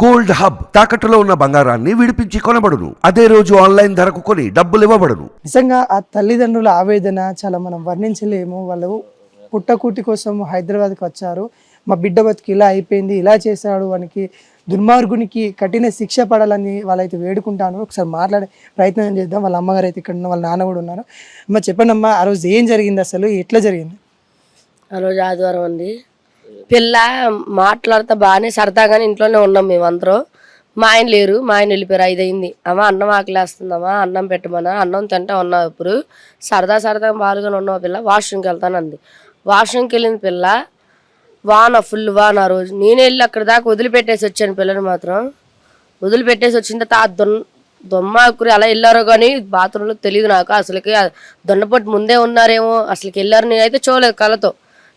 Gold hub తాకట్టులో ఉన్న బంగారాన్ని విడిపించి కొనబడును. అదే రోజు ఆన్లైన్ ధరకు కొని డబ్బులు ఇవ్వబడును. నిజంగా ఆ తల్లిదండ్రుల ఆవేదన చాలా మనం వర్ణించలేము. వాళ్ళు పుట్టకూటి కోసం హైదరాబాద్కి వచ్చారు. మా బిడ్డ బతికి ఇలా అయిపోయింది ఇలా చేశాడు వానికి దుర్మార్గునికి కఠిన శిక్ష పడాలని వాళ్ళైతే వేడుకుంటాను. ఒకసారి మాట్లాడే ప్రయత్నం చేద్దాం. వాళ్ళ అమ్మగారు అయితే ఇక్కడ ఉన్న వాళ్ళ నాన్న కూడా ఉన్నారు. అమ్మ చెప్పండి అమ్మా ఆ రోజు ఏం జరిగింది అసలు? ఎట్లా జరిగింది? ఆ రోజు ఆదివారం అండి. పిల్ల మాట్లాడితే బాగానే సరదాగానే ఇంట్లోనే ఉన్నాం మేమందరం. మా ఆయన లేరు మా ఆయన వెళ్ళిపోయారు ఐదు అయింది అమ్మ అన్నం ఆకలేస్తుందమ్మా అన్నం పెట్టమన్నా అన్నం తింటా ఉన్నావు ఇప్పుడు. సరదా సరదాగా బాలుగానే ఉన్నావు పిల్ల వాష్రూమ్కి వెళ్తానంది. వాష్రూమ్కి వెళ్ళింది పిల్ల వాన ఫుల్ వాన ఆ రోజు. నేను వెళ్ళి అక్కడ దాకా వదిలిపెట్టేసి వచ్చాను పిల్లని మాత్రం. వదిలిపెట్టేసి వచ్చిన తర్వాత దున్ దొన్ దొమ్మాకురి అలా వెళ్ళారో కానీ బాత్రూంలో తెలియదు నాకు. అసలుకి ఆ ముందే ఉన్నారేమో అసలుకి వెళ్ళారు నేనైతే చూడలేదు కళ్ళతో.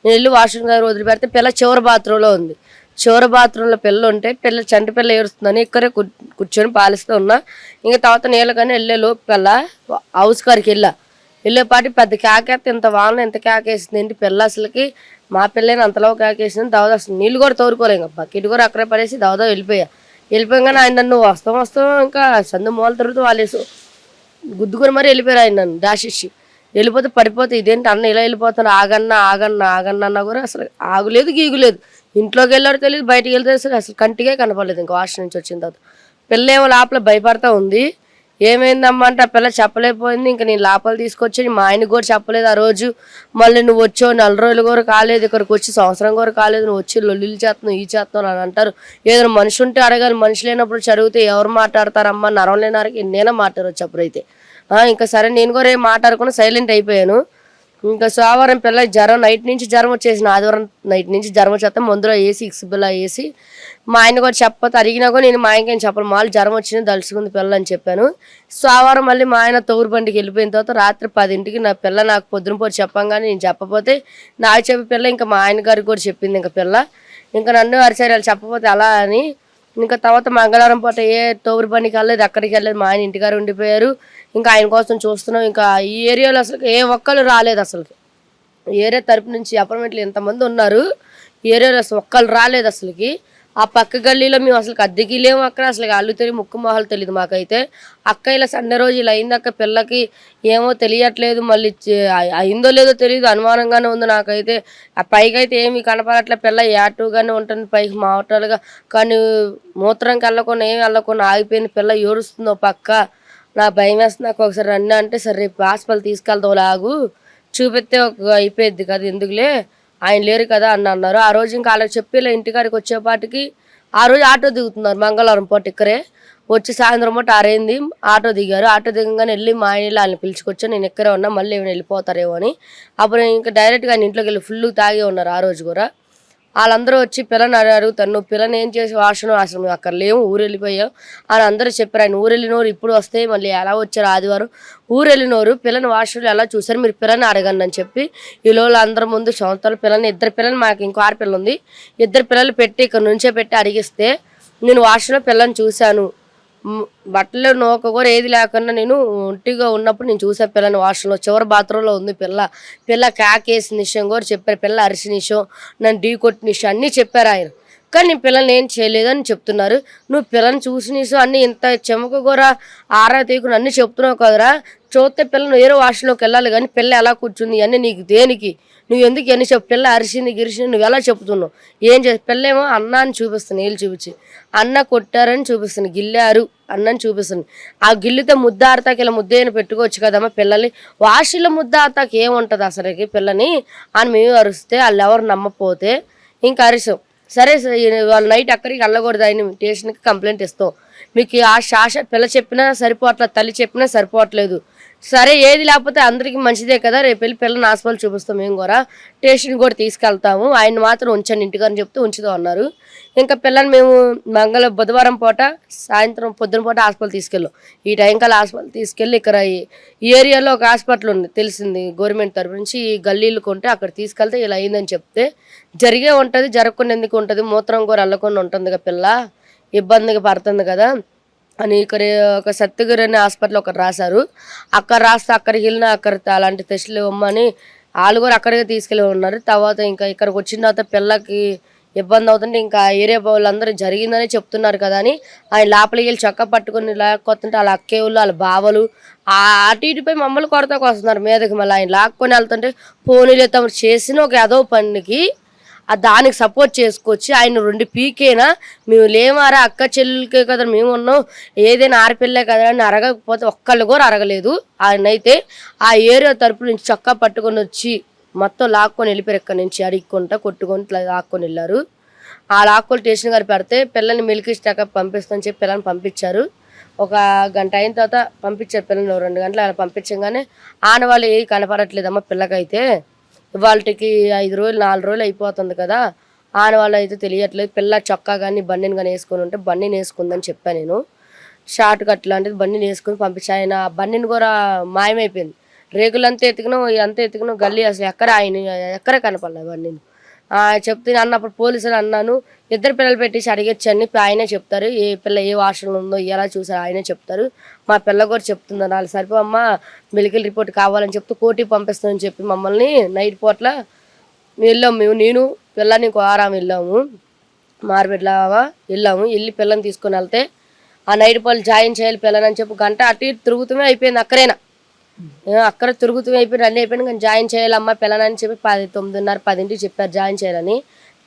నేను వెళ్ళి వాష్రూమ్ దగ్గర వదిలిపెడితే పిల్ల చివరి బాత్రూంలో ఉంది. చివరి బాత్రూంలో పిల్ల ఉంటే పిల్ల చంటి పిల్ల ఏడుస్తుందని ఇక్కడే కూర్చొని పాలిస్తూ ఉన్నా. ఇంకా తర్వాత నీళ్ళ కానీ వెళ్ళే లోపు పిల్ల హౌస్ కారికి వెళ్ళా. వెళ్ళేపాటి పెద్ద కేకేస్తే ఇంత వాన ఇంత కేకేసింది. ఏంటి పిల్ల అసలుకి? మా పిల్లని అంతలో కేకేసింది. దావదా అసలు నీళ్ళు కూడా తోరుకోలే ఇంకా బకెట్ కూడా అక్కడే పడేసి దావదా వెళ్ళిపోయా. వెళ్ళిపోయాగానే ఆయన నన్ను వస్తాం వస్తాం ఇంకా సందు మూల తిరుగుతూ వాళ్ళేసు గుద్దుకొని మరీ వెళ్ళిపోయారు ఆయన నన్ను. డాషిచ్చి వెళ్ళిపోతే పడిపోతే ఇదేంటి అన్న ఇలా వెళ్ళిపోతాను ఆగన్నా ఆగన్నా ఆగన్నా అన్నా కూడా అసలు ఆగులేదు గీగులేదు. ఇంట్లోకి వెళ్ళాడు తెలియదు బయటకు వెళ్తే అసలు కంటిగా కనపడలేదు ఇంకా వాష్ నుంచి వచ్చిన తర్వాత. పిల్ల ఏమో లోపల భయపడతా ఉంది. ఏమైందమ్మా అంటే ఆ పిల్ల చెప్పలేకపోయింది. ఇంకా నేను లోపల తీసుకొచ్చి మా ఆయనకు కూడా చెప్పలేదు ఆ రోజు. మళ్ళీ నువ్వు వచ్చావు నెల రోజులు కూడా కాలేదు. ఇక్కడికి వచ్చి సంవత్సరం కూడా కాలేదు. నువ్వు వచ్చి లొల్లిలు చేస్తున్నావు ఈ చేస్తున్నావు అని అంటారు. ఏదైనా మనిషి ఉంటే అడగాలి. మనిషి లేనప్పుడు చదివితే ఎవరు మాట్లాడతారమ్మా? నరం లేనారికి నేనే మాట్లాడవచ్చు అప్పుడైతే. ఇంకా సరే నేను కూడా ఏం మాట్లాడకుండా సైలెంట్ అయిపోయాను. ఇంకా సోమవారం పిల్ల జ్వరం నైట్ నుంచి జ్వరం వచ్చేసిన ఆదివారం నైట్ నుంచి జ్వరం వచ్చేస్తే మందులో వేసి ఇక్స్ పిల్ల వేసి మా ఆయన కూడా చెప్పతే అడిగినా కూడా నేను మా ఆయనకేం చెప్పను. మాలు జ్వరం వచ్చింది దలుచుకుంది పిల్ల అని చెప్పాను. సోమవారం మళ్ళీ మా ఆయన తోరు బండికి వెళ్ళిపోయిన తర్వాత రాత్రి పదింటికి నా పిల్ల నాకు పొద్దున పోయి చెప్పంగానే నేను చెప్పపోతే నాకు చెప్పే పిల్ల ఇంకా మా ఆయన గారికి కూడా చెప్పింది ఇంకా పిల్ల. ఇంకా నన్ను అరిసారి చెప్పపోతే అలా అని. ఇంకా తర్వాత మంగళవారం పూట ఏ తోబురు పనికి వెళ్ళలేదు అక్కడికి వెళ్ళలేదు మా ఆయన ఇంటికారు ఉండిపోయారు. ఇంకా ఆయన కోసం చూస్తున్నాం. ఇంకా ఈ ఏరియాలో అసలు ఏ ఒక్కరు రాలేదు అసలు ఏరియా తరపు నుంచి అపార్ట్మెంట్లు ఎంతమంది ఉన్నారు ఏరియాలో అసలు ఒక్కరు రాలేదు అసలుకి. ఆ పక్క గల్లీలో మేము అసలు అద్దెకి లేము అక్కడ అసలు అల్లు తెలియదు ముక్కు మొహాలు తెలియదు మాకైతే. అక్క ఇలా సండే రోజు ఇలా అయింది అక్క పిల్లకి ఏమో తెలియట్లేదు మళ్ళీ అయిందో లేదో తెలియదు అనుమానంగానే ఉంది నాకైతే. ఆ పైకి అయితే ఏమి కనపడట్లే పిల్ల యాటుగానే ఉంటుంది పైకి మాటలుగా కానీ మూత్రంకి వెళ్ళకుండా ఏమి వెళ్ళకుండా ఆగిపోయింది పిల్ల ఏడుస్తుందో పక్క. నా భయం వేస్తుంది నాకు ఒకసారి రండి అంటే సరే రేపు హాస్పిటల్ తీసుకెళ్తావు లాగు. చూపిస్తే ఒక అయిపోయింది కదా ఎందుకులే? ఆయన లేరు కదా అని అన్నారు. ఆ రోజు ఇంకా వాళ్ళకి చెప్పి ఇలా ఇంటికాడికి వచ్చేపాటికి ఆ రోజు ఆటో దిగుతున్నారు మంగళవారం పూట ఇక్కడే. వచ్చి సాయంత్రం పూట ఆరైంది ఆటో దిగారు. ఆటో దిగంగానే వెళ్ళి మా ఆయన వాళ్ళని పిలుచుకొచ్చి నేను ఇక్కడే ఉన్నా మళ్ళీ వెళ్ళిపోతారేమో అని. అప్పుడు ఇంకా డైరెక్ట్గా ఆయన ఇంట్లోకి వెళ్ళి ఫుల్ తాగే ఉన్నారు ఆ రోజు కూడా. వాళ్ళందరూ వచ్చి పిల్లని అడుగుతారు నువ్వు పిల్లని ఏం చేసి వాసన అసలు మేము అక్కడ లేవు ఊరు వెళ్ళిపోయావు అని అందరూ చెప్పారు. ఆయన ఊరు వెళ్ళినోరు ఇప్పుడు వస్తే మళ్ళీ ఎలా వచ్చారు ఆదివారం? ఊరు వెళ్ళినోరు పిల్లని వాష్రూమ్లో ఎలా చూసారు మీరు పిల్లని అడగండి అని చెప్పి ఈ అందరి ముందు సంవత్సరాలు పిల్లని ఇద్దరు పిల్లలు మాకు ఇంకో ఆడపిల్ల ఉంది. ఇద్దరు పిల్లలు పెట్టి ఇక్కడ నుంచే పెట్టి అడిగిస్తే నేను వాష్రూమ్లో పిల్లని చూశాను. బట్టలు నూక కూడా ఏది లేకుండా నేను ఒంటిగా ఉన్నప్పుడు నేను చూసా పిల్లని వాష్రూమ్లో చివరి బాత్రూంలో ఉంది పిల్ల. పిల్ల కాకేసిన విషయం కూడా చెప్పారు. పిల్ల అరిసిన విషయం నన్ను ఢీ కొట్టిన విషయం అన్నీ చెప్పారు ఆయన. కానీ నీ పిల్లల్ని ఏం చేయలేదని చెప్తున్నారు. నువ్వు పిల్లని చూసి నీసు అన్ని ఇంత చెమక ఆరా తీయకుండా అన్నీ చెప్తున్నావు కదరా. చూస్తే పిల్లని వేరే వాష్లోకి వెళ్ళాలి కానీ పిల్ల ఎలా కూర్చుంది అన్నీ నీకు దేనికి? నువ్వు ఎందుకు ఎన్ని చెప్పు? పిల్ల అరిసింది గిరిసింది నువ్వు ఎలా చెప్తున్నావు? ఏం చేసి పిల్లేమో అన్నాన్ని చూపిస్తుంది నీళ్ళు చూపించి. అన్న కొట్టారని చూపిస్తుంది గిల్లారు అన్నని చూపిస్తుంది. ఆ గిల్లితో ముద్ద ఆడతాకి ఇలా ముద్ద పెట్టుకోవచ్చు కదమ్మా పిల్లల్ని. వాషిలో ముద్ద ఆడతాకి ఏముంటుంది అసలుకి పిల్లని? అని మేము అరిస్తే వాళ్ళు ఎవరు నమ్మపోతే ఇంకా అరిసాం. సరే సరే, నైట్ అక్కడికి వెళ్ళకూడదు ఆయన స్టేషన్కి కంప్లైంట్ ఇస్తాం. మీకు ఆ శాస పిల్ల చెప్పినా సరిపోవట్లేదు తల్లి చెప్పినా సరిపోవట్లేదు. సరే ఏది లేకపోతే అందరికీ మంచిదే కదా. రేపు వెళ్ళి పిల్లని హాస్పిటల్ చూపిస్తాం మేము కూడా. స్టేషన్ కూడా తీసుకెళ్తాము. ఆయన మాత్రం ఉంచండి ఇంటికని చెప్తే ఉంచుదాం అన్నారు. ఇంకా పిల్లని మేము మంగళ బుధవారం పూట సాయంత్రం పొద్దున పూట హాస్పిటల్ తీసుకెళ్ళాం. ఈ టైం కల్లా హాస్పిటల్ తీసుకెళ్ళి ఇక్కడ ఈ ఏరియాలో ఒక హాస్పిటల్ ఉంది తెలిసింది గవర్నమెంట్ తరపు నుంచి. ఈ గల్లీలు కొంటే అక్కడ తీసుకెళ్తే ఇలా అయిందని చెప్తే జరిగే ఉంటుంది జరగకుండా ఎందుకు ఉంటుంది? మూత్రం కూడా వెళ్ళకుండా ఉంటుంది కదా పిల్ల. ఇబ్బందిగా పడుతుంది కదా. అని ఇక్కడ ఒక సత్యగిరి అనే హాస్పిటల్ ఒకటి రాశారు. అక్కడ రాస్తే అక్కడికి వెళ్ళినా అక్కడ అలాంటి టెస్టులు ఇవ్వమని వాళ్ళు కూడా అక్కడికే తీసుకెళ్ళి ఉన్నారు. తర్వాత ఇంకా ఇక్కడికి వచ్చిన తర్వాత పిల్లకి ఇబ్బంది అవుతుంటే ఇంకా ఏరియా వాళ్ళందరూ జరిగిందని చెప్తున్నారు కదా అని ఆయన లోపలికి వెళ్ళి చక్క పట్టుకుని లాక్కొస్తుంటే వాళ్ళ అక్కేవులు వాళ్ళ బావలు ఆ అటు ఇటుపై మమ్మల్ని కొడతాకు వస్తున్నారు మీదకి మళ్ళీ ఆయన లాక్కొని వెళ్తుంటే పోనీలే తమరు చేసిన ఒక అదో పనికి దానికి సపోర్ట్ చేసుకొచ్చి ఆయన రెండు పీకేనా? మేము లేమారా అక్క చెల్లెలకే కదా మేము ఉన్నాం. ఏదైనా ఆడపిల్లే కదా అని అరగకపోతే ఒక్కళ్ళు కూడా అరగలేదు. ఆయన అయితే ఆ ఏరియా తరపు నుంచి చొక్కా పట్టుకొని వచ్చి మొత్తం లాక్కొని వెళ్ళిపోయారు ఇక్కడ నుంచి. అడిగుకుంటా కొట్టుకొని లాక్కొని వెళ్ళారు. ఆ లాక్కొని స్టేషన్ గారు పెడితే పిల్లల్ని మిల్క్ ఇచ్చాక పంపిస్తామని చెప్పి పిల్లల్ని పంపించారు. ఒక గంట అయిన తర్వాత పంపించారు పిల్లలు రెండు గంటలు అలా పంపించగానే ఆనవాళ్ళు ఏ కనపడట్లేదమ్మా పిల్లకైతే. వాళ్ళకి ఐదు రోజులు నాలుగు రోజులు అయిపోతుంది కదా. ఆనవాళ్ళు అయితే తెలియట్లేదు. పిల్ల చొక్కా కానీ బన్నీని కానీ వేసుకొని ఉంటే బన్నీని వేసుకుందని చెప్పాను నేను. షార్ట్ కట్ లాంటిది బన్నీని వేసుకుని పంపించి. ఆయన బన్నీని కూడా మాయమైపోయింది. రేకులంతా ఎతికినా అంతా ఎతికినా గల్లీ అసలు ఎక్కడ ఆయన ఎక్కడ కనపడలేదు బన్నీని. చెప్తే అన్నప్పుడు పోలీసులు అన్నాను ఇద్దరు పిల్లలు పెట్టేసి అడిగచ్చు అని ఆయనే చెప్తారు. ఏ పిల్ల ఏ వాషన్లో ఉందో ఎలా చూసారు ఆయనే చెప్తారు. మా పిల్ల కూడా చెప్తుంది నాలుగు సరిపో అమ్మ మెడికల్ రిపోర్ట్ కావాలని చెప్తే కోటి పంపిస్తామని చెప్పి మమ్మల్ని నైట్ పూట్ల వెళ్ళాము మేము. నేను పిల్లని ఇంకో ఆరాం వెళ్ళాము మార్బెడ్లావా వెళ్ళాము. వెళ్ళి పిల్లని తీసుకొని వెళ్తే ఆ నైట్ పూట జాయిన్ చేయాలి పిల్లని అని చెప్పి గంట అటు ఇటు తిరుగుతూనే అయిపోయింది అక్కడైనా. అక్కడ తిరుగుతూ అయిపోయి రన్ అయిపోయిన కానీ జాయిన్ చేయాలమ్మా పిల్లనని చెప్పి పది తొమ్మిదిన్నర పదింటికి చెప్పారు జాయిన్ చేయాలని.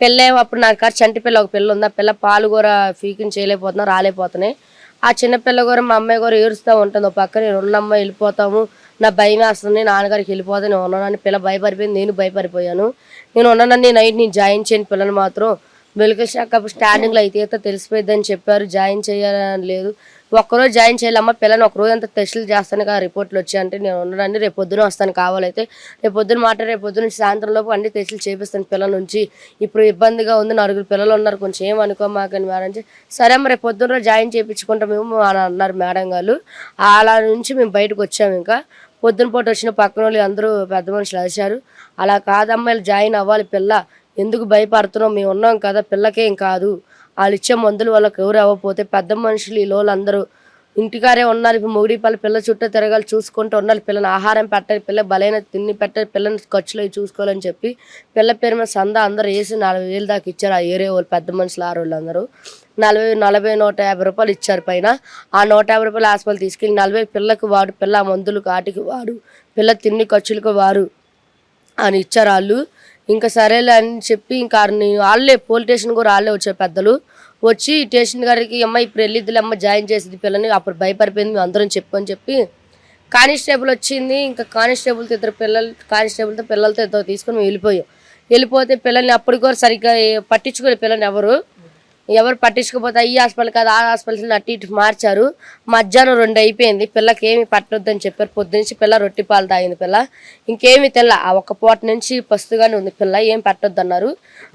పిల్ల అప్పుడు నాకు కాదు చంటి పిల్ల ఒక పిల్ల ఉంది? ఆ పిల్ల పాలు కూడా ఫీకింగ్ చేయలేకపోతున్నా రాలేకపోతున్నాయి. ఆ చిన్నపిల్ల కూడా మా అమ్మాయి కూడా ఏడుస్తూ ఉంటుంది. ఒక పక్క నేను ఉన్నమ్మ వెళ్ళిపోతాము నా భయం వేస్తుంది నాన్నగారికి వెళ్ళిపోతే నేను ఉన్నానని పిల్ల భయపడిపోయింది. నేను భయపడిపోయాను. నేను ఉన్నానని నైట్ నేను జాయిన్ చేయని పిల్లని మాత్రం మెడికల్ శాఖ స్టాండింగ్లో అయితే అయితే తెలిసిపోయిందని చెప్పారు. జాయిన్ చేయాలని లేదు ఒక్కరోజు జాయిన్ చేయాలమ్మా పిల్లని ఒక రోజు అంతా టెస్టులు చేస్తాను కదా రిపోర్ట్లు వచ్చి అంటే నేను ఉన్నానని రేపు పొద్దున వస్తాను కావాలైతే రేపు పొద్దున మాట రేపు పొద్దున నుంచి సాయంత్రం లోపు అన్ని టెస్టులు చేపిస్తాను పిల్లల నుంచి. ఇప్పుడు ఇబ్బందిగా ఉంది నలుగురు పిల్లలు ఉన్నారు కొంచెం ఏమనుకో మాకని మేడం సరే అమ్మ రేపు పొద్దున్న రోజు జాయిన్ చేయించుకుంటాం మేము అని అన్నారు మేడం గారు. అలా నుంచి మేము బయటకు వచ్చాము ఇంకా. పొద్దున పూట వచ్చిన పక్కన వాళ్ళు అందరూ పెద్ద మనుషులు అరిచారు. అలా కాదమ్మాయిలు జాయిన్ అవ్వాలి పిల్ల. ఎందుకు భయపడుతున్నాం? మేము ఉన్నాం కదా పిల్లకేం కాదు. వాళ్ళు ఇచ్చే మందులు వాళ్ళకి ఎవరు అవ్వకపోతే పెద్ద మనుషులు ఈ అందరూ ఇంటికారే ఉన్నారు ఇప్పుడు మొగుడి పల్ల పిల్ల చుట్టూ తిరగాలి చూసుకుంటూ ఉండాలి పిల్లని ఆహారం పెట్టాలి పిల్ల బలైన తిండి పెట్టాలి పిల్లని ఖర్చులు అవి చూసుకోవాలని చెప్పి పిల్ల పేరు మీద సందా అందరూ వేసి నలభై వేలు దాకా ఇచ్చారు ఆ ఏరియా వాళ్ళు పెద్ద మనుషులు ఆరు వాళ్ళు అందరూ నలభై నలభై నూట యాభై రూపాయలు ఇచ్చారు పైన. ఆ నూట యాభై రూపాయలు హాస్పిటల్ తీసుకెళ్ళి నలభై పిల్లకు వాడు పిల్ల మందులు కాటికి వాడు పిల్ల తిండి ఖర్చులకు వారు అని ఇచ్చారు వాళ్ళు. ఇంకా సరేలే అని చెప్పి ఇంకా నేను వాళ్ళే పోలీస్ స్టేషన్ కూడా వాళ్ళే వచ్చారు పెద్దలు. వచ్చి స్టేషన్ గారికి అమ్మ ఇప్పుడు వెళ్ళిద్దులే అమ్మ జాయిన్ చేసేది పిల్లని అప్పుడు భయపడిపోయింది మేము అందరం చెప్పని చెప్పి కానిస్టేబుల్ వచ్చింది. ఇంకా కానిస్టేబుల్తో ఇద్దరు పిల్లలు కానిస్టేబుల్తో పిల్లలతో ఇద్దరు తీసుకొని మేము వెళ్ళిపోయాం. వెళ్ళిపోతే పిల్లల్ని అప్పుడు కూడా సరిగ్గా పట్టించుకునే పట్టించుకోలేదు పిల్లల్ని ఎవరు. ఎవరు పట్టించుకోపోతే ఈ హాస్పిటల్ కాదు ఆ హాస్పిటల్ అటు ఇటు మార్చారు. మధ్యాహ్నం రెండు అయిపోయింది. పిల్లకి ఏమి పట్టొద్దని చెప్పారు. పొద్దునుంచి పిల్ల రొట్టి పాలు తాగింది పిల్ల. ఇంకేమి తెల్ల. ఆ ఒక్క పూట నుంచి పస్తుగానే ఉంది పిల్ల. ఏం పట్టొద్దు అన్నారు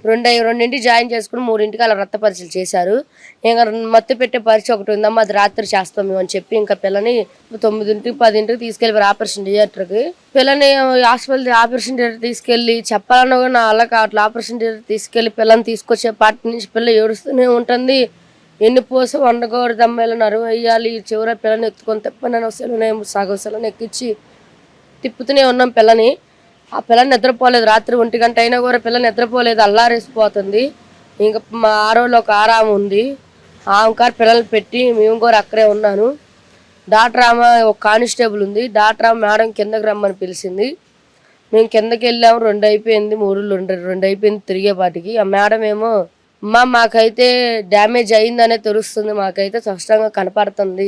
రెండు రెండింటి జాయిన్ చేసుకుని మూడింటికి అలా రక్త పరీక్షలు చేశారు. ఇంకా మత్తు పెట్టే పరీక్ష ఒకటి ఉందమ్మా. అది రాత్రి చేస్తాం మేము అని చెప్పి ఇంకా పిల్లని తొమ్మిదింటికి పదింటికి తీసుకెళ్ళి ఆపరేషన్ థియేటర్కి. పిల్లని హాస్పిటల్ ఆపరేషన్ థియేటర్ తీసుకెళ్ళి చెప్పాలన్నా కూడా నా అలా కావట్లేదు ఆపరేషన్ థియేటర్ తీసుకెళ్ళి పిల్లని తీసుకొచ్చే పాటి నుంచి పిల్ల ఏడుస్తూనే ఉంటుంది. ఎన్ని పోసి వండకూడదు అమ్మాయిలు నరువు వేయాలి. చివర పిల్లని ఎత్తుకొని తప్ప నేను సెలవునేమో సగం సెలవుని ఎక్కించి తిప్పుతూనే ఉన్నాం పిల్లని. ఆ పిల్లని నిద్రపోలేదు. రాత్రి ఒంటి గంట అయినా కూడా పిల్ల నిద్రపోలేదు. అల్లారేసిపోతుంది. ఇంకా మా ఆరోలో ఒక ఆరామ ఉంది. ఆమె కారు పిల్లల్ని పెట్టి మేము కూడా అక్కడే ఉన్నాను. డాక్టర్ ఆమె ఒక కానిస్టేబుల్ ఉంది. డాక్టర్ ఆమె మేడం కిందకి రమ్మని పిలిచింది. మేము కిందకి వెళ్ళాము. రెండు అయిపోయింది. మూడు రెండు రెండు అయిపోయింది. తిరిగేపాటికి. ఆ మేడం ఏమో మా మాకైతే డ్యామేజ్ అయిందనే తెలుస్తుంది. మాకైతే స్పష్టంగా కనపడుతుంది.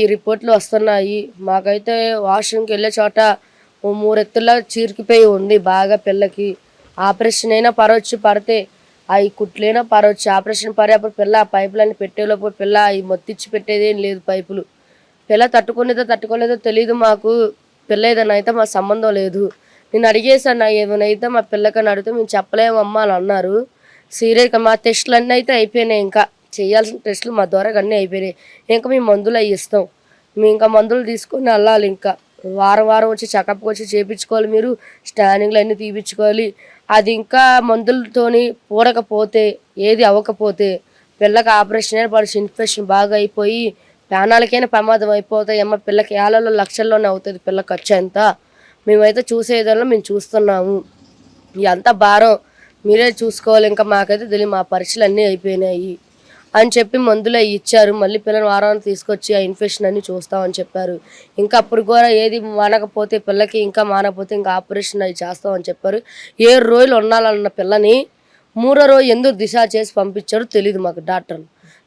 ఈ రిపోర్ట్లు వస్తున్నాయి. మాకైతే వాష్రూమ్కి వెళ్ళే చోట మూరెత్తులా చీరికిపోయి ఉంది బాగా పిల్లకి. ఆపరేషన్ అయినా పరవచ్చు పడితే అవి కుట్లైనా పరవచ్చు ఆపరేషన్ పడే అప్పుడు పిల్ల ఆ పైపులన్నీ పెట్టేలోపు పిల్ల అవి మొత్తిచ్చి పెట్టేదేం లేదు పైపులు. పిల్ల తట్టుకునేదో తట్టుకోలేదో తెలియదు మాకు. పిల్ల ఏదైనా అయితే మా సంబంధం లేదు. నేను అడిగేసాను ఏమైనా అయితే మా పిల్లకని అడిగితే మేము చెప్పలేమమ్మా అని అన్నారు. సీరియస్గా మా టెస్టులు అన్నీ అయితే అయిపోయినాయి. ఇంకా చేయాల్సిన టెస్టులు మా ద్వారా అన్నీ అయిపోయినాయి. ఇంకా మేము మందులు అవి ఇస్తాం. మేము ఇంకా మందులు తీసుకొని వెళ్ళాలి ఇంకా. వారం వారం వచ్చి చెకప్కి వచ్చి చేయించుకోవాలి మీరు. స్టానింగ్లు అన్నీ తీపించుకోవాలి అది ఇంకా మందులతోని పూడకపోతే ఏది అవ్వకపోతే పిల్లకి ఆపరేషన్ అయినా పడిచి ఇన్ఫెక్షన్ బాగా అయిపోయి ప్రాణాలకైనా ప్రమాదం అయిపోతాయి. అమ్మ పిల్లకి ఏళ్ళలో లక్షల్లోనే అవుతుంది పిల్ల ఖర్చు ఎంత. మేమైతే చూసేదాల్లో మేము చూస్తున్నాము. ఎంత భారం. మీరే చూసుకోవాలి ఇంకా మాకైతే తెలియదు మా పరీక్షలు అన్నీ అయిపోయినాయి అని చెప్పి మందులు అవి ఇచ్చారు. మళ్ళీ పిల్లలు వారాన్ని తీసుకొచ్చి ఆ ఇన్ఫెక్షన్ అన్ని చూస్తామని చెప్పారు. ఇంకా అప్పుడు కూడా ఏది మానకపోతే పిల్లకి ఇంకా మానకపోతే ఇంకా ఆపరేషన్ అవి చేస్తామని చెప్పారు. ఏడు రోజులు ఉండాలన్న పిల్లని మూడో రోజు ఎందుకు దిశ చేసి పంపించారు తెలియదు మాకు డాక్టర్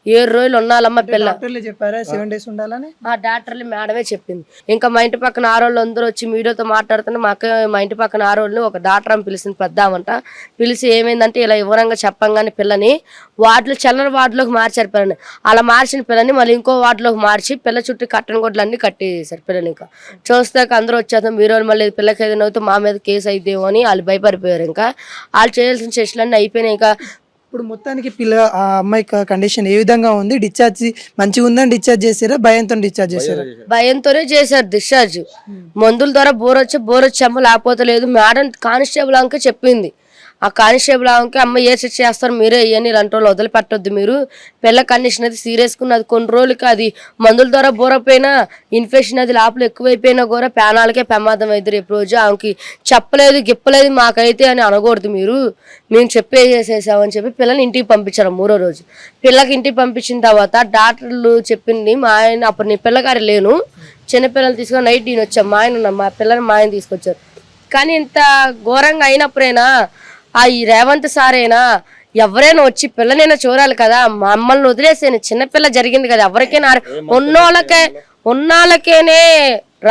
ఏడు రోజులు ఉండాలమ్మ పిల్ల. డాక్టర్లు చెప్పారా? సెవెన్ డేస్ ఉండాలని? ఆ డాక్టర్లు మేడమే చెప్పింది. ఇంకా మా ఇంటి పక్కన ఆరోళ్ళు అందరూ వచ్చి మీడియాతో మాట్లాడుతుంటే మాకు మా ఇంటి పక్కన ఆరోళ్ళని ఒక డాక్టర్ అని పిలిచింది పెద్దామంట. పిలిచి ఏమైందంటే ఇలా వివరంగా చెప్పంగానే పిల్లని వార్డులు చల్లర వార్డులోకి మార్చారు పిల్లని. అలా మార్చిన పిల్లని మళ్ళీ ఇంకో వార్డులోకి మార్చి పిల్ల చుట్టూ కట్టని గొడ్లు అన్ని కట్టేసారు పిల్లని ఇంకా. చూస్తాక అందరూ వచ్చేస్తాం మీరు మళ్ళీ పిల్లకి ఏదైనా అవుతే మా మీద కేసు అయితేమో అని వాళ్ళు భయపడిపోయారు ఇంకా. వాళ్ళు చేయాల్సిన సెషన్లు అయిపోయినాయి ఇంకా. ఇప్పుడు మొత్తానికి పిల్ల ఆ అమ్మాయి కండిషన్ ఏ విధంగా ఉంది? డిశ్చార్జ్ మంచిగా ఉందని డిశ్చార్జ్ చేసారా భయంతో డిశ్చార్జ్ చేసారా భయంతోనే చేశారు డిశ్చార్జ్ మందుల ద్వారా బోర్ వచ్చి బోర్ వచ్చాము లేకపోతే లేదు. మేడం కానిస్టేబుల్ అంక చెప్పింది. ఆ కానిస్టేబుల్ ఆమెకి అమ్మ ఏ శిక్ష చేస్తారు? మీరే ఇవన్నీ ఇలాంటి రోజులు వదిలిపెట్టొద్దు మీరు. పిల్ల కండిషన్ అది సీరియస్గా ఉన్నది కొన్ని రోజులకి అది మందుల ద్వారా బోరపోయినా ఇన్ఫెక్షన్ అది లోపల ఎక్కువైపోయినా కూడా ప్రాణాలకే ప్రమాదం అవుతుంది రేపు రోజు ఆమెకి. చెప్పలేదు గిప్పలేదు మాకైతే అని అనకూడదు మీరు. మేము చెప్పేసేసామని చెప్పి పిల్లని ఇంటికి పంపించారు మూడో రోజు. పిల్లకి ఇంటికి పంపించిన తర్వాత డాక్టర్లు చెప్పింది మా ఆయన అప్పుడు నీ పిల్లగారు లేను. చిన్నపిల్లలు తీసుకొని నైట్ నేను వచ్చాను. మా ఆయన మా పిల్లని మా ఆయన తీసుకొచ్చారు. కానీ ఇంత ఘోరంగా అయినప్పుడైనా ఆ ఈ రేవంత్ సారేనా? ఎవరైనా వచ్చి పిల్లనైనా చూడాలి కదా. మమ్మల్ని వదిలేసాను చిన్నపిల్ల జరిగింది కదా. ఎవరికైనా ఉన్నోళ్ళకే ఉన్నోళ్ళకేనే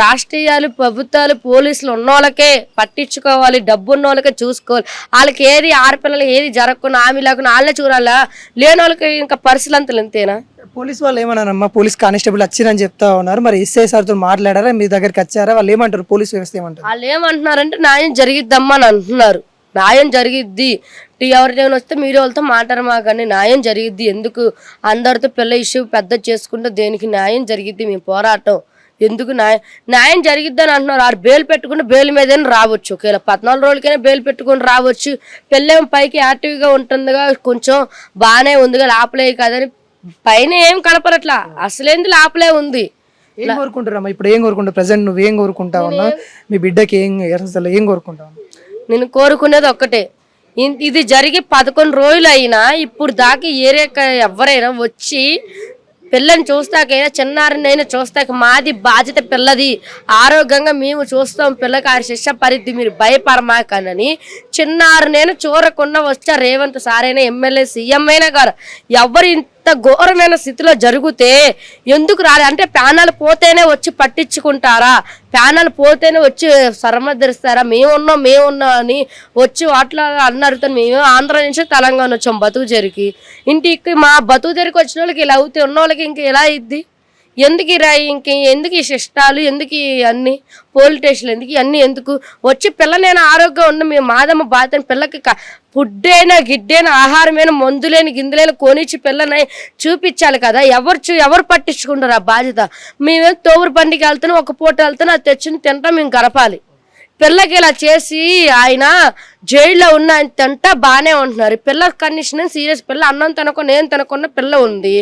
రాష్ట్రీయాలు ప్రభుత్వాలు పోలీసులు ఉన్నోళ్ళకే పట్టించుకోవాలి. డబ్బు ఉన్నోళ్ళకే చూసుకోవాలి. వాళ్ళకి ఏది ఆడపిల్లలు ఏది జరగకుండా ఆమె లేకుండా వాళ్ళే చూడాలా? లేని వాళ్ళకి ఇంకా పరిస్థితులు అంతలు అంతేనా పోలీస్ వాళ్ళు ఏమన్నారమ్మా? పోలీస్ కానిస్టేబుల్ వచ్చిరని చెప్తా ఉన్నారు. మరి ఎస్ఐ సార్తో మాట్లాడారా? మీ దగ్గరికి వచ్చారా? వాళ్ళు ఏమంటారు? పోలీస్ వ్యవస్థ ఏమంటారు వాళ్ళు ఏమంటున్నారంటే న్యాయం జరిగిద్దమ్మా అని అంటున్నారు. న్యాయం జరిగిద్ది. టీ ఎవరిదైనా వస్తే మీరు వాళ్ళతో మాట్లాడమా కానీ న్యాయం జరిగిద్ది. ఎందుకు అందరితో పిల్ల ఇష్యూ పెద్ద చేసుకుంటే దేనికి న్యాయం జరిగిద్ది? మీ పోరాటం. ఎందుకు న్యాయం? న్యాయం జరిగిద్దని అంటున్నారు. ఆడు బెయిల్ పెట్టుకుంటే బెయిల్ మీదైనా రావచ్చు. ఒకవేళ పద్నాలుగు రోజులకైనా బెయిల్ పెట్టుకుని రావచ్చు. పెళ్ళేం పైకి యాక్టివ్గా ఉంటుందిగా కొంచెం బాగానే ఉందిగా లాపలే కదని పైన ఏం కనపడట్లా? అసలేంది లాపలే ఉంది. ఏం కోరుకుంటారమ్మా? ఇప్పుడు ఏం కోరుకుంటావు? ప్రజెంట్ నువ్వు ఏం కోరుకుంటా ఉన్నావు మీ బిడ్డకి ఏం అసలు ఏం కోరుకుంటావు? నేను కోరుకునేది ఒక్కటే. ఇది జరిగి పదకొండు రోజులు అయినా ఇప్పుడు దాకా ఏరియా ఎవరైనా వచ్చి పిల్లని చూస్తాకైనా చిన్నారినైనా చూస్తాక మాది బాధ్యత పిల్లది. ఆరోగ్యంగా మేము చూస్తాం పిల్లకి ఆ శిక్ష పరిధి మీరు భయపడమాకనని చిన్నారు నేను చూడకుండా వచ్చా రేవంత్ సారైనా ఎమ్మెల్యే సీఎం అయినా గారు. ఎవరు ఇంత ఘోరమైన స్థితిలో జరిగితే ఎందుకు రాలే? అంటే ప్యానల్ పోతేనే వచ్చి పట్టించుకుంటారా? ప్యానల్ పోతేనే వచ్చి సరమద్దరిస్తారా మేమున్నాం మేమున్నాం అని వచ్చి వాటిలో అన్నారు మేము ఆంధ్ర నుంచి తెలంగాణ వచ్చాం బతుకు జరిగి. ఇంటికి మా బతుకు జరిగి వచ్చిన వాళ్ళకి ఇలా అవుతే ఉన్న వాళ్ళకి ఇంకా ఎలా ఇద్ది ఎందుకు ఈ రాయి ఇంక ఎందుకు ఈ శిష్టాలు ఎందుకు అన్ని పోలీస్ స్టేషన్లు ఎందుకు ఇవన్నీ ఎందుకు? వచ్చి పిల్లనైనా ఆరోగ్యం ఉన్న మేము మాదమ్మ బాధ పిల్లకి క- గిడ్డైనా ఆహారమైనా మందులేని గిందులైన కొనిచ్చి పిల్లని చూపించాలి కదా. ఎవరు చూ ఎవరు పట్టించుకుంటారు ఆ బాధ్యత? మేమేం తోపురు బండికి వెళ్తున్నాం ఒక పూట వెళ్తున్నాం అది తెచ్చుని తింటాం మేము గడపాలి. పిల్లకి ఇలా చేసి ఆయన జైల్లో ఉన్న ఆయన బాగానే ఉంటున్నారు పిల్ల కండిషన్ సీరియస్ పిల్ల అన్నం తినకుండా నేను తినకుండా పిల్ల ఉంది.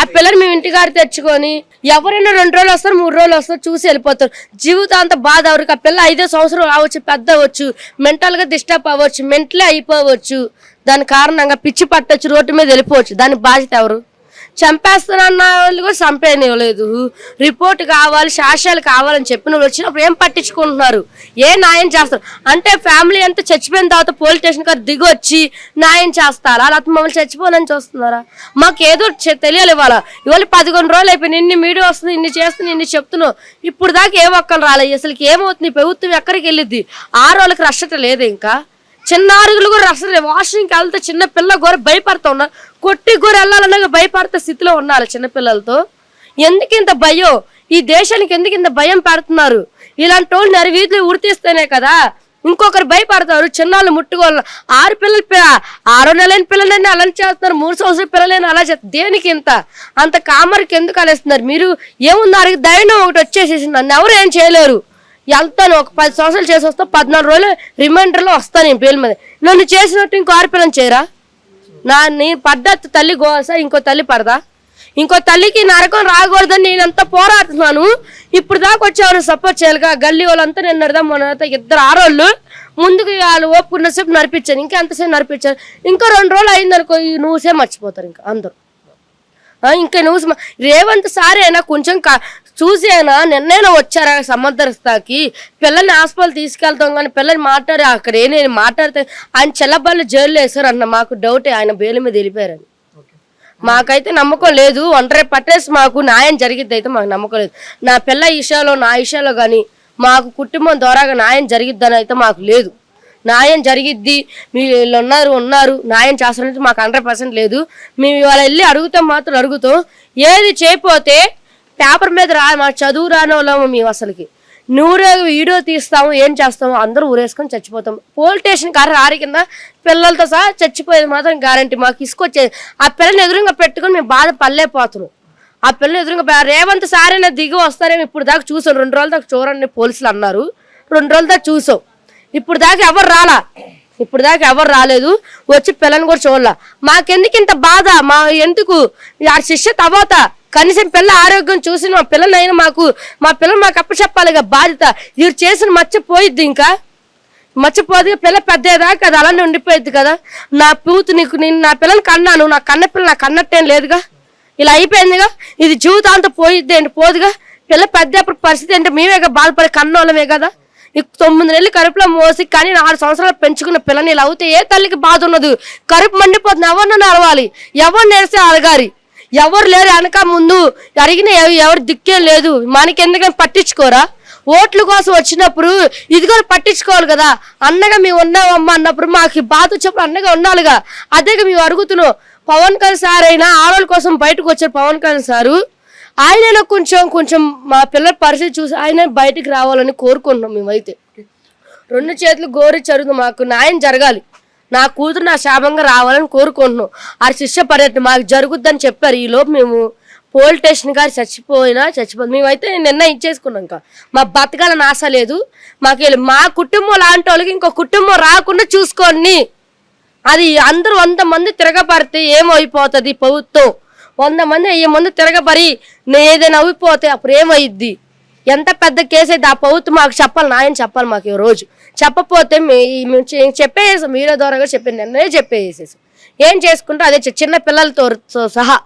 ఆ పిల్లని మేము ఇంటికాడ తెచ్చుకొని ఎవరైనా రెండు రోజులు వస్తారు మూడు రోజులు వస్తారు చూసి వెళ్ళిపోతారు. జీవితాంత బాధ ఎవరికి? ఆ పిల్ల ఐదో సంవత్సరం రావచ్చు పెద్ద అవ్వచ్చు మెంటల్గా డిస్టర్బ్ అవ్వచ్చు మెంటలీ అయిపోవచ్చు. దాని కారణంగా పిచ్చి పట్టచ్చు రోడ్డు మీద వెళ్ళిపోవచ్చు. దాని బాధ్యత ఎవరు? చంపేస్తానన్న వాళ్ళు కూడా చంపేయనివ్వలేదు రిపోర్ట్ కావాలి సాక్ష్యాలు కావాలని చెప్పిన వాళ్ళు వచ్చినప్పుడు ఏం పట్టించుకుంటున్నారు? ఏ న్యాయం చేస్తారు? అంటే ఫ్యామిలీ అంతా చచ్చిపోయిన తర్వాత పోలీస్ స్టేషన్ గారు దిగి వచ్చి న్యాయం చేస్తారా? లేకపోతే మమ్మల్ని చచ్చిపోనని చూస్తున్నారా? మాకు ఏదో తెలియాలి ఇవాళ. ఇవాళ పదకొండు రోజులు అయిపోయింది. ఇన్ని మీడియా వస్తుంది ఇన్ని చేస్తుంది ఇన్ని చెప్తున్నావు. ఇప్పుడు దాకా ఏ ఒక్కరు రాలేదు అసలు ఏమవుతుంది? ప్రభుత్వం ఎక్కడికి వెళ్ళిద్ది? ఆ రోజులకు రక్షత లేదు ఇంకా? చిన్న అరుగులు కూడా అసలు వాష్రూమ్కి వెళ్తే చిన్న పిల్ల కూడా భయపడుతూ ఉన్నారు. కొట్టి గోర వెళ్ళాలన్నా భయపడితే స్థితిలో ఉన్నారు చిన్నపిల్లలతో. ఎందుకు ఇంత భయం? ఈ దేశానికి ఎందుకు ఇంత భయం పెడుతున్నారు? ఇలాంటి వాళ్ళు నరి వీధులు ఉడితీస్తేనే కదా ఇంకొకరు భయపడతారు. చిన్నాళ్ళు ముట్టుకోవాలి. ఆరు పిల్లలు పి- ఆరో నెలైన పిల్లలైనా అలా చేస్తున్నారు. మూడు సంవత్సరాల పిల్లలైనా అలా చేస్తారు దేనికి ఇంత? అంత కామర్కి ఎందుకు అలేస్తున్నారు మీరు ఏమున్నారు? ధైర్యం ఒకటి వచ్చేసేసి నన్ను ఎవరు ఏం చేయలేరు? వెళ్తాను ఒక పది సంవత్సరాలు చేసి వస్తా పద్నాలుగు రోజులు రిమైండర్లో వస్తాను నేను పేరు మీద. నన్ను చేసినట్టు ఇంకో ఆడపిల్లని చేయరా? నా నీ పడ్డ తల్లి గోస ఇంకో తల్లి పడదా? ఇంకో తల్లికి నరకం రాకూడదని నేను అంత పోరాడుతున్నాను. ఇప్పుడు దాకా వచ్చేవారు సపోర్ట్ చేయాలిగా గల్లీ వాళ్ళంతా నేను నడదాం మొన్న ఇద్దరు ఆరోళ్ళు ముందుకు వాళ్ళు ఓపుకున్న నడిపించాను ఇంకా ఎంతసేపు నడిపించాను ఇంకా రెండు రోజులు అయిందనుకో ఈ నువ్వుసే మర్చిపోతారు ఇంకా అందరూ. ఇంకా నువ్వు రేవంత్ సారే అయినా కొంచెం కా- చూసి అయినా నిన్నైనా వచ్చారా సమర్థస్తాకి పిల్లల్ని హాస్పిటల్ తీసుకెళ్తాం కానీ పిల్లల్ని మాట్లాడి అక్కడ ఏ నేను మాట్లాడితే ఆయన చెల్లబల్లి జైల్లో వేశారు అన్న మాకు డౌటే ఆయన బెయిల్ మీద వెళ్ళిపోయారని. మాకైతే నమ్మకం లేదు. ఒంటరి పట్టేసి మాకు న్యాయం జరిగిద్ది అయితే మాకు నమ్మకం లేదు. నా పిల్ల విషయాలో నా విషయాలో కానీ మాకు కుటుంబం ద్వారాగా న్యాయం జరిగిద్దని అయితే మాకు లేదు. న్యాయం జరిగిద్ది. మీ వీళ్ళు ఉన్నారు ఉన్నారు. న్యాయం చేస్తారంటే మాకు హండ్రెడ్ పర్సెంట్ లేదు. మేము ఇవాళ వెళ్ళి అడుగుతాం మాత్రం అడుగుతాం. ఏది చేయకపోతే పేపర్ మీద రా మా చదువు రానోళ్ళము మేము అసలుకి. నూరే వీడియో తీస్తాము ఏం చేస్తాము అందరూ ఊరేసుకొని చచ్చిపోతాం. పోలీస్ స్టేషన్ కారు రారి కింద పిల్లలతో సహా చచ్చిపోయేది మాత్రం గ్యారంటీ మాకు ఇసుకొచ్చేది. ఆ పిల్లని ఎదురుగా పెట్టుకొని మేము బాధ పల్లేపోతున్నాం ఆ పిల్లని ఎదురుగా రేవంత్ సారైనా దిగి వస్తారేమో ఇప్పుడు దాకా చూసాం. రెండు రోజుల దాకా చూడండి పోలీసులు అన్నారు. రెండు రోజుల దాకా చూసాం. ఇప్పుడు దాకా ఎవరు రాలా? ఇప్పుడు దాకా ఎవరు రాలేదు. వచ్చి పిల్లని కూడా చూడాల. మాకెందుకు ఇంత బాధ? మా ఎందుకు? ఆ శిష్య తర్వాత కనీసం పిల్ల ఆరోగ్యం చూసి మా పిల్లలైనా మాకు మా పిల్లలు మాకు అప్పచెప్పాలిగా బాధ్యత. వీరు చేసిన మర్చిపోయిద్ది ఇంకా. మర్చిపోదు పిల్ల పెద్దదాకా అది అలానే ఉండిపోయింది కదా. నా పూతు నీకు నేను నా పిల్లలు కన్నాను నా కన్న పిల్ల నాకు కన్నట్టేం లేదుగా. ఇలా అయిపోయిందిగా. ఇది జీవితాంతం పోయిద్ది ఏంటి? పోదుగా. పిల్ల పెద్ద పరిస్థితి అంటే మేమేగా బాధపడే కన్నోళ్ళమే కదా. తొమ్మిది నెలలు కరుపులో మోసి కానీ నాలుగు సంవత్సరాలు పెంచుకున్న పిల్లని ఇలా అవుతే ఏ తల్లికి బాధ ఉన్నది? కరుపు మండిపోతుంది. ఎవరినైనా అలవాలి. ఎవరు నేర్స్తే అలగాలి? ఎవరు లేరు వెనక ముందు. అడిగిన ఎవరు దిక్కే లేదు. మనకెందుకని పట్టించుకోరా? ఓట్ల కోసం వచ్చినప్పుడు ఇది కూడా పట్టించుకోవాలి కదా. అన్నగా మేము ఉన్నామమ్మా అన్నప్పుడు మాకు బాధ వచ్చినప్పుడు అన్నగా ఉండాలిగా. అదేగా మేము అడుగుతున్నాం. పవన్ కళ్యాణ్ సార్ అయినా ఆడవాళ్ళ కోసం బయటకు వచ్చారు పవన్ కళ్యాణ్ సారు. ఆయన కొంచెం కొంచెం మా పిల్లల పరిస్థితి చూసి ఆయన బయటకు రావాలని కోరుకుంటున్నాం మేమైతే. రెండు చేతులు గోరి చరుగు మాకు న్యాయం జరగాలి. నా కూతురు నా శాపంగా రావాలని కోరుకుంటున్నాం. ఆ శిష్య పర్యటన మాకు జరుగుద్దని చెప్పారు. ఈ లోపు మేము పోలీస్ స్టేషన్ గారు చచ్చిపోయినా చచ్చిపోయింది మేమైతే నిర్ణయం ఇచ్చేసుకున్నాం ఇంకా. మా బతకాలని ఆశ లేదు. మాకు మా కుటుంబం లాంటి వాళ్ళకి ఇంకో కుటుంబం రాకుండా చూసుకోండి. అది అందరూ వంద మంది తిరగబడితే ఏమైపోతుంది ప్రభుత్వం? వంద మంది వెయ్యి మంది తిరగబడి నేను ఏదైనా అవిపోతే అప్పుడు ఏమైద్ది? ఎంత పెద్ద కేసు అయితే ఆ ప్రభుత్వం మాకు చెప్పాలి నాయన చెప్పాలి మాకు ఈ రోజు. చెప్పపోతే చెప్పేసాం మీరే ద్వారా కూడా చెప్పాను చెప్పేసేసాం. ఏం చేసుకుంటే అదే చి- చిన్న పిల్లలతో సహా